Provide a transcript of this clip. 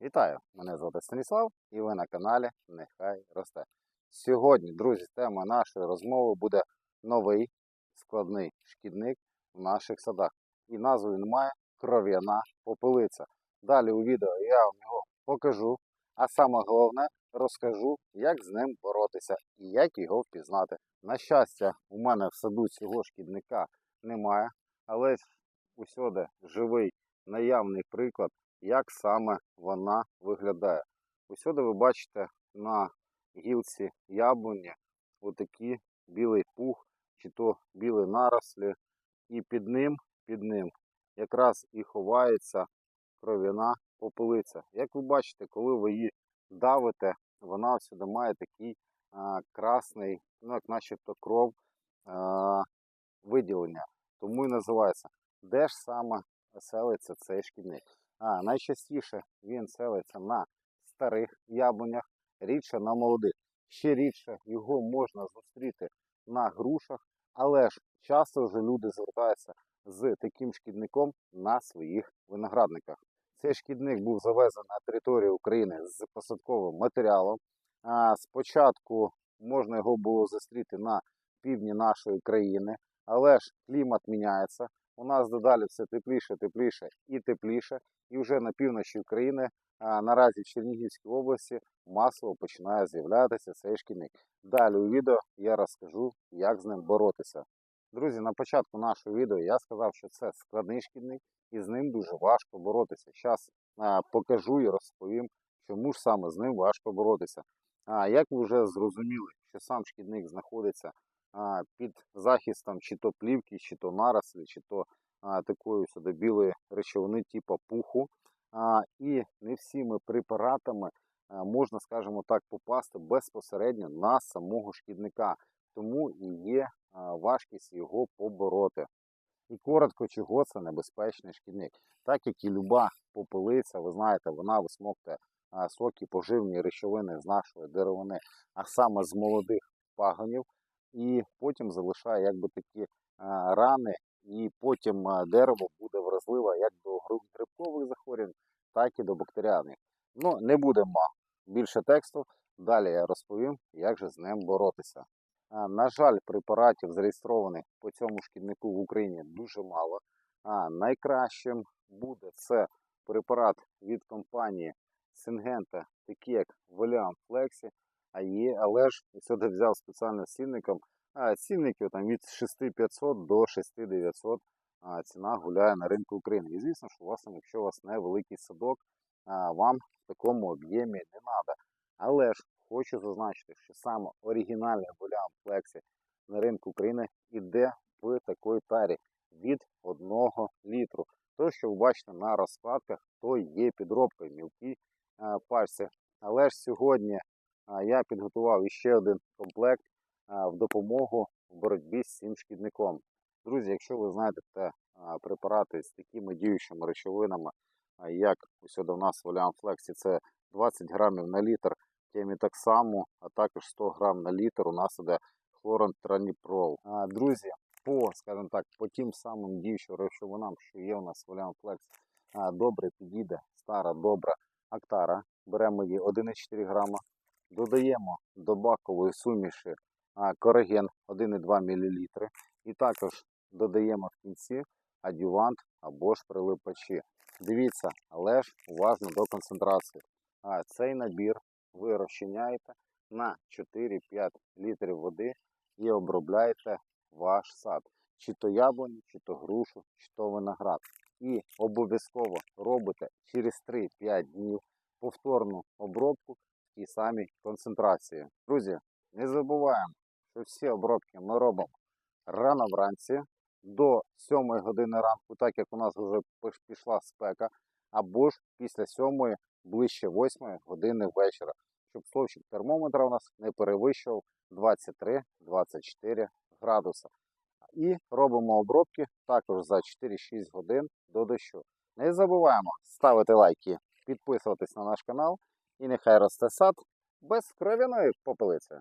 Вітаю! Мене звати Станіслав і ви на каналі Нехай Росте. Сьогодні, друзі, тема нашої розмови буде новий складний шкідник в наших садах. І назву він має кров'яна попелиця. Далі у відео я вам його покажу, а саме головне розкажу, як з ним боротися і як його впізнати. На щастя, у мене в саду цього шкідника немає, але усюди живий наявний приклад як саме вона виглядає. Усюди ви бачите на гілці яблуні отакий білий пух, чи то білі нарослі, і під ним, під ним якраз і ховається кров'яна попелиця. Як ви бачите, коли ви її давите, вона всюди має такий а, красний, ну як начебто кров а, виділення. Тому і називається. Де ж саме селиться цей шкідник? А, найчастіше він селиться на старих яблунях, рідше на молодих. Ще рідше його можна зустріти на грушах, але ж часто вже люди звертаються з таким шкідником на своїх виноградниках. Цей шкідник був завезений на територію України з посадковим матеріалом. Спочатку можна його було зустріти на півдні нашої країни, але ж клімат міняється. У нас дедалі все тепліше, тепліше і тепліше. І вже на півночі України, а наразі в Чернігівській області, масово починає з'являтися цей шкідник. Далі у відео я розкажу, як з ним боротися. Друзі, на початку нашого відео я сказав, що це складний шкідник і з ним дуже важко боротися. Зараз покажу і розповім, чому ж саме з ним важко боротися. А як ви вже зрозуміли, що сам шкідник знаходиться під захистом чи то плівки, чи то нарослі, чи то такої білої речовини, типу пуху. І не всіми препаратами можна, скажімо так, попасти безпосередньо на самого шкідника. Тому і є важкість його побороти. І коротко, чого це небезпечний шкідник. Так як і люба попелиця, ви знаєте, вона висмоктує соки поживні речовини з нашої деревини, а саме з молодих пагонів, і потім залишає якби такі рани, і потім дерево буде вразливе як до грибкових захворювань, так і до бактеріальних. Ну, не будемо більше тексту. Далі я розповім, як же з ним боротися. На жаль, препаратів зареєстрованих по цьому шкіднику в Україні дуже мало. А найкращим буде це препарат від компанії Сингента, такі як Valium Flexi, а є, але ж сюди взяв спеціально з цінником. А, цінників там від 6500 до 6900 а, ціна гуляє на ринку України. І звісно, що власне, якщо у вас невеликий садок, а, вам в такому об'ємі не треба. Але ж хочу зазначити, що саме оригінальний Valium Flexi на ринку України іде в такій тарі від 1 літру. То, що ви бачите на розкладках, то є підробка мілкі е, пальці. Але ж сьогодні е, я підготував іще один комплект в допомогу в боротьбі з цим шкідником. Друзі, якщо ви знайдете препарати з такими діючими речовинами, як ось до нас в Flexi, це 20 грамів на літр темітоксаму, а також 100 грам на літр у нас іде хлорантраніпрол. Друзі, по, скажімо так, по тим самим діючим речовинам, що є у нас в Valium добре підійде стара добра актара. Беремо її 1,4 грама, додаємо до бакової суміші а, кораген 1,2 мл. І також додаємо в кінці адювант або ж прилипачі. Дивіться, але ж уважно до концентрації. А, цей набір ви розчиняєте на 4-5 літрів води і обробляєте ваш сад. Чи то яблуню, чи то грушу, чи то виноград. І обов'язково робите через 3-5 днів повторну обробку тій самій концентрації. Друзі, не забуваємо, що всі обробки ми робимо рано вранці до 7 години ранку, так як у нас вже пішла спека, або ж після 7 ближче 8 години вечора, щоб стовпчик термометра у нас не перевищував 23-24 градуса. І робимо обробки також за 4-6 годин до дощу. Не забуваємо ставити лайки, підписуватись на наш канал і нехай росте сад без кров'яної попелиці.